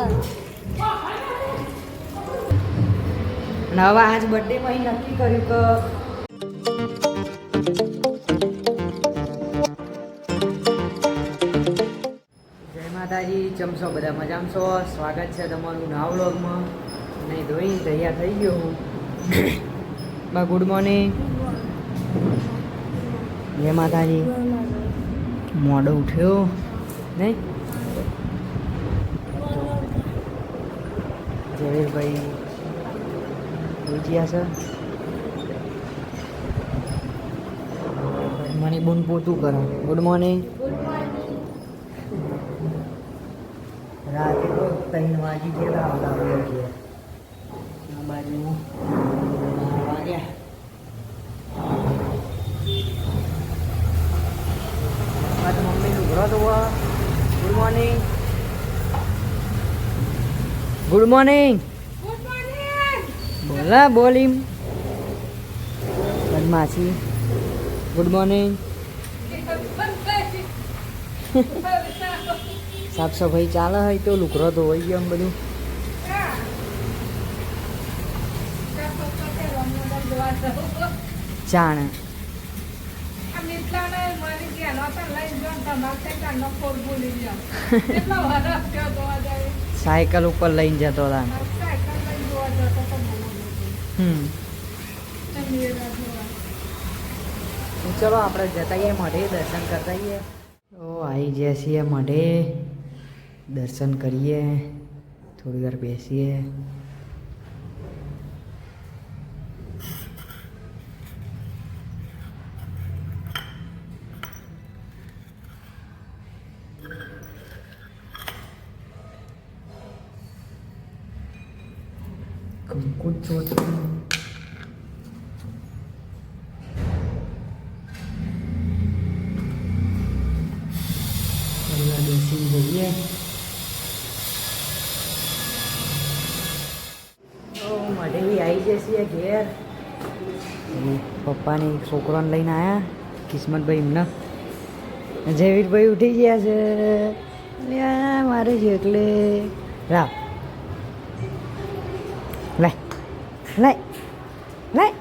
અને આજ બર્થડે માં અહીં નક્કી કર્યું કે જય માતાજી ચમસો બધા મજામાં છો? સ્વાગત છે તમારું નવા વ્લોગમાં. નહીં ધોઈ તૈયાર થઈ ગયો હું. બા ગુડ મોર્નિંગ જય માતાજી. મોડો ઉઠ્યો. નહીં? જવેરભાઈ ગયા છે મને બોન પોતું કરો. ગુડ મોર્નિંગ રાતે ત્રણ વાગી ગયા આવતા હોય ગયા આ બાજુ વાગ્યા આ તો મમ્મી લુગડો ધોવા ગુડ મોર્નિંગ ગુડ મોર્નિંગ બોલા બોલીમ બદમાશી. ગુડ મોર્નિંગ સાફ સફાઈ ચાલે હોય તો લુકરો ધોવાઈ ગયો આમ બધું ચાણ સાયકલ ઉપર લઈને જતો હતા હમ. ચલો આપણે જતા આવીએ મઢે દર્શન કરતા આવીએ તો આવી જઈએ છીએ મઢે. દર્શન કરીએ. થોડી વાર બેસીએ. ચોથું થોડી બેસી જઈએ મઢેવી આવી જશે ઘેર પપ્પાની છોકરાને લઈને આવ્યા કિસ્મતભાઈ એમને. જયવીરભાઈ ઉઠી ગયા છે. મારે છે એટલે રાવ લાય લાય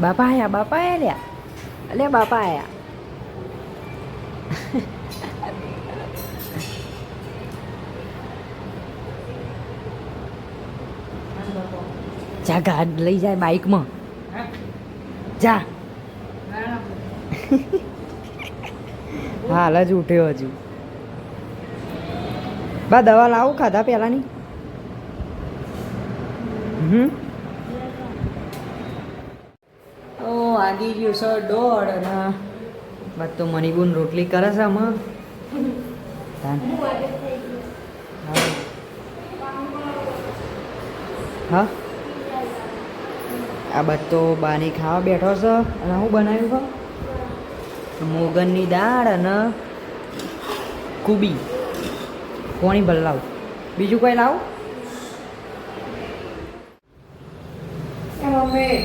બાપા આયા બાપા આયા લ્યા અલે બાપા આયા જા ગાડ લઈ જાય બાઇકમાં જા હાલ જ ઉઠ્યો હજુ બા દવા લાવું ખાધા પહેલાની ઓ આગી ગયું છે દોઢ અને બાદ તો મનીબુન રોટલી કરે છે આમાં. હા. આ બસ તો બાની ખાવા બેઠો છે. અને હું બનાવ્યું છે? મોગનની દાળ અને કુબી. કોણી ભલ લાવ બીજું કોઈ લાવ? મમ્મી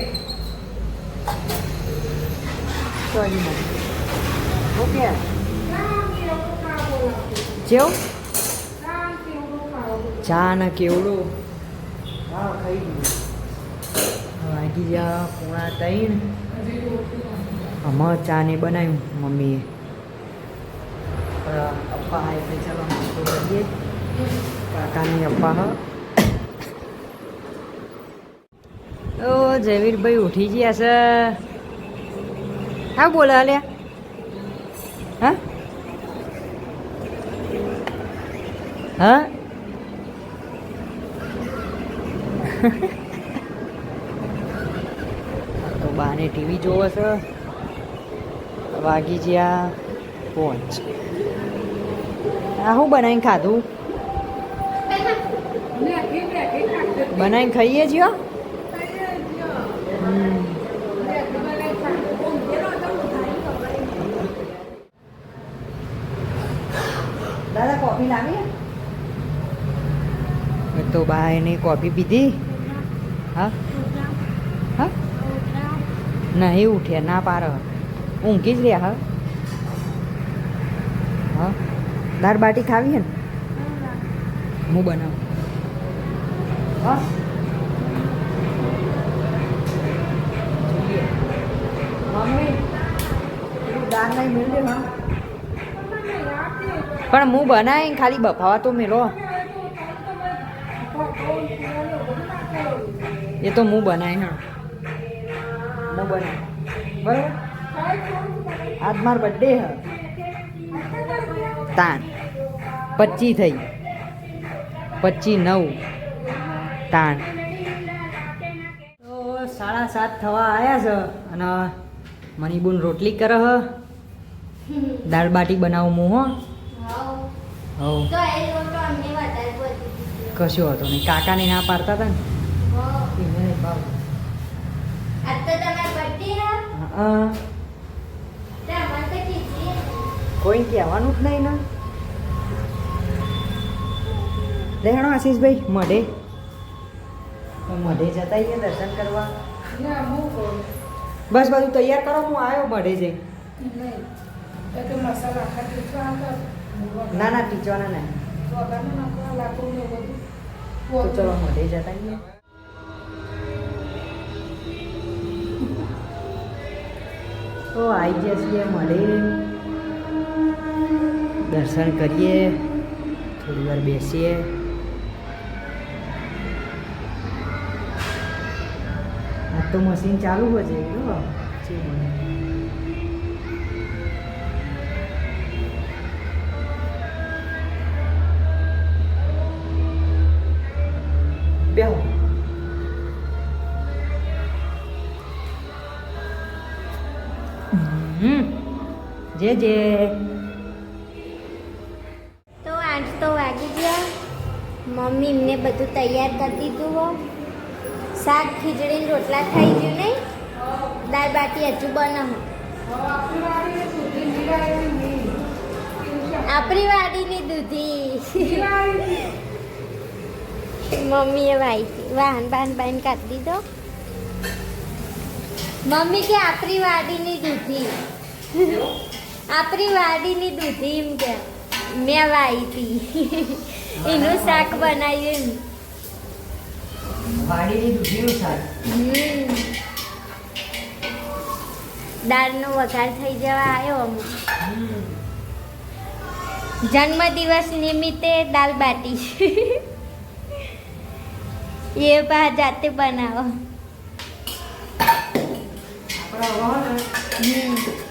સોરી મમ્મી ઓકે જેવ? ચા ને કેવડું? હા ખાઈ ગયું વાગી ગયા પૂણા ત્રણ. હમણાં ચા ને બનાવ્યું મમ્મીએ. પપ્પા અપ્પા હા એટલે ચાલો કરીએ. કાકાની અપ્પા હા. ઓ જયવીરભાઈ ઉઠી ગયા છે. હા, બોલે અલ્યા હા? હા? તો બાને ટીવી જોવે છે. વાગી ગયા પહોંચ આ શું બનાવીને ખાધું? બનાવીને ખાઈએ છીએ હમ. દાદા લાવી તો બા એની કોફી પીધી. હા? હા? નહીં ઉઠ્યા, ના પાર ઊંઘી જ રહ્યા, હા? હા? દાળ બાટી ખાવી હે ને? હું બનાવું? હા? મમ્મી દાળ નહીં મેળ દે માં પણ હું બનાવી ખાલી બફાવા તો મેલો. એ તો હું બનાવી હા. હું બનાવી બરાબર? આજ માર બર્થડે હ. તાન. પચી થઈ. પચી નવ. તાન. તો સાડા સાત થવા આવ્યા છે અને મનીબુન રોટલી કરે દાળ બાટી બનાવું હું, હો હવ તો એ લોકો અમને વધારે બધું કશું હતો નહીં. કાકાને ના પાડતા હતા ને? નહીં ભાવ કોઈ કહેવાનું જ નહીં ને. લેણો આશીષભાઈ મઢે તો મઢે જતા આવીએ દર્શન કરવા. બસ બધું તૈયાર કરો હું આવ્યો મઢે જઈ ના ના ટીચવાના નહીં ચલો મઢે જતા તો આવી જઈએ મળે. દર્શન કરીએ. થોડી વાર બેસીએ. આ તો મશીન ચાલુ હોય છે, જો. જે જે. તો આઠ તો વાગી ગયા. મમ્મી એમને બધું તૈયાર કરી દીધું હો. શાક, ખીચડી રોટલા થઈ ગયું નહીં દાળ બાટી હજુ બનાવો. આપણી વાડીની દૂધી. મમ્મીએ વાઈ વાહન બાહન બાઈન કાઢી દીધો. મમ્મી કે આપણી વાડીની દૂધી. આપણી વાડીની દૂધી એમ કે મેં વાઈ હતી. એનું શાક બનાવ્યું વાડીની દૂધીનું શાક. દાળનો વઘાર થઈ જવા આવ્યો અમુક જન્મદિવસ નિમિત્તે દાલ બાટી. એ બા જાતે બનાવો. આપણા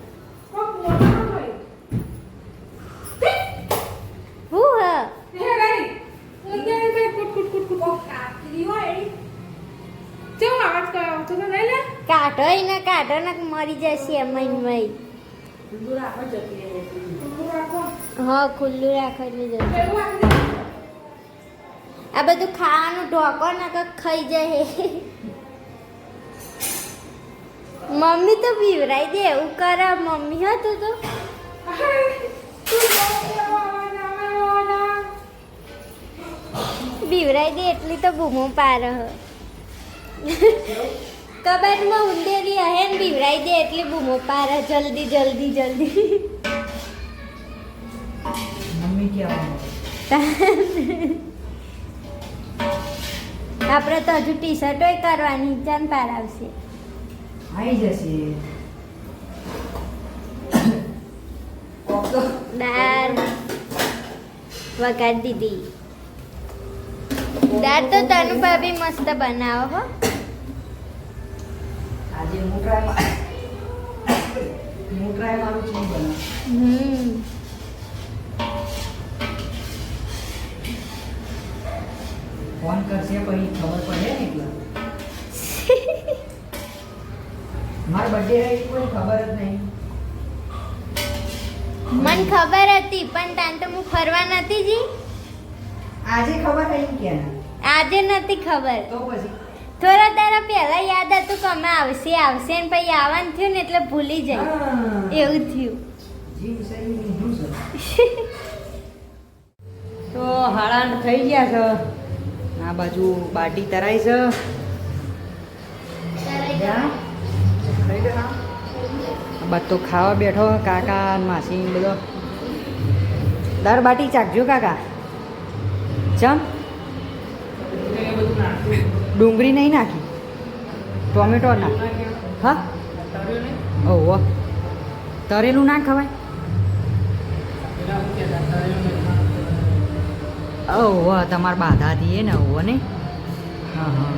કાઢો એને કાઢો ને મરી જશે એમ મય હા ખુલ્લું રાખો એટલે જશે આ બધું ખાવાનું ઢોકો ને તો ખાઈ જાય. મમ્મી તો પીવરાઈ દે એવું કરે મમ્મી હતું તો બીવરાઈ દે એટલી તો બૂમો પાર હ કબાટમાં ઉંદેરી અહે ને બીવરાઈ દે એટલી બૂમો પાર જલ્દી જલ્દી જલ્દી. મમ્મી કહેવાનું આપણે તો હજુ ટી શર્ટોય કરવાની ચાન પાર આવશે. આવી જશે. દાળ વઘાર દીધી. દાળ તો તનુ ભાભી મસ્ત બનાવો હો. આજે હું ટ્રાય હું ટ્રાય મારું છું બનાવ. ફોન કરશે પછી ખબર પડે ને એટલે. મારા બર્થડે રહી કોઈ ખબર જ નહીં. મને ખબર હતી પણ તાન તો હું ફરવા નથી જી. આજે ખબર નહીં કે આજે નથી ખબર. તો પછી થોડા તારા પહેલા યાદ હતું કે અમે આવશે આવશે ને પછી આવવાનું થયું ને એટલે ભૂલી જાય એવું થયું. તો હાળાંડ થઈ ગયા છે. આ બાજુ બાટી તરાય છે. બધો ખાવા બેઠો કાકા માસી બધો. દર બાટી ચાખજો કાકા. ચમ ડુંગળી નહીં નાખી. ટોમેટો નાખ. હા? ઓહો તરેલું ના ખવાય? ઓહો તમારે બાધા દઈએ ને ઓહો ને? હા હા.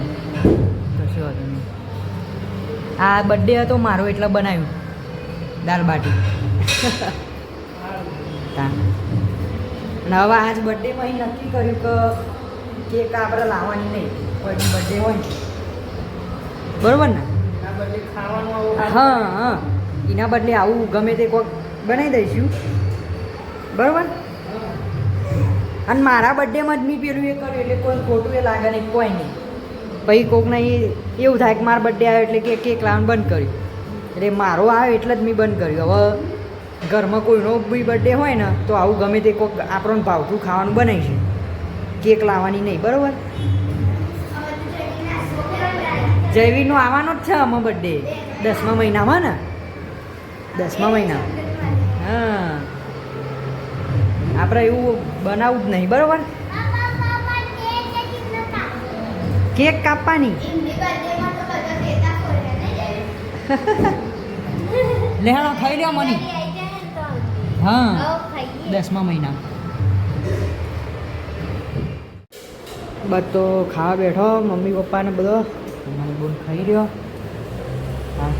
વાંધો નહીં આ બર્થડે હતો, મારો એટલે બનાવ્યું. દાળ બાટી. તા. અને હવે આજ બર્થડેમાં નક્કી કર્યું કે કેક આપણે લાવવાની નહીં. બર્થડે હોય. બરોબર ને? હા હા. એના બદલે આવું ગમે તે કોઈક બનાવી દઈશું. બરોબર? અને મારા બર્થડેમાં જ મેં પેલું એ કર્યું એટલે કોઈ ખોટું એ લાગે નહીં, કોઈ નહીં. પછી કોકને એ એવું થાય કે મારો બર્થડે આવ્યો એટલે કે કેક લાવવાનું બંધ કર્યું. એટલે મારો આવ્યો એટલે જ મેં બંધ કર્યું. હવે ઘરમાં કોઈનો બી બર્થડે હોય ને, તો આવું ગમે તે કોઈક આપણને ભાવતું ખાવાનું બનાવીશું. કેક લાવવાની નહીં, બરોબર? જયવીરનો આવવાનો જ છે આમાં બર્થડે દસમા મહિનામાં ને? દસમા મહિના હા. આપણે એવું બનાવવું જ નહીં બરોબર? કેક કાપવાની. લેહાણો ખાઈ લ્યો મની. હા. દસમા મહિના. બસ તો ખાવા બેઠો મમ્મી પપ્પાને બધો મારી બોન ખાઈ રહ્યો હા.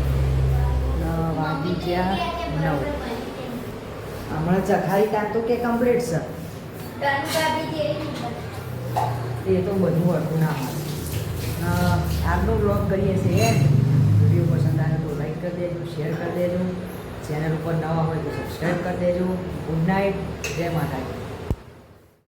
વાગી ગયા નવ. હમણાં ચખારી ટાઈમ તો કે કમ્પ્લીટ છે? એ તો બધું હતું ના. આજનો બ્લોગ કરીએ છીએ. વીડિયો પસંદ આવે તો લાઈક કરી દેજો શેર કરી દેજો. ચેનલ ઉપર નવા હોય તો સબસ્ક્રાઈબ કરી દેજો. ગુડ નાઇટ જય માતાજી.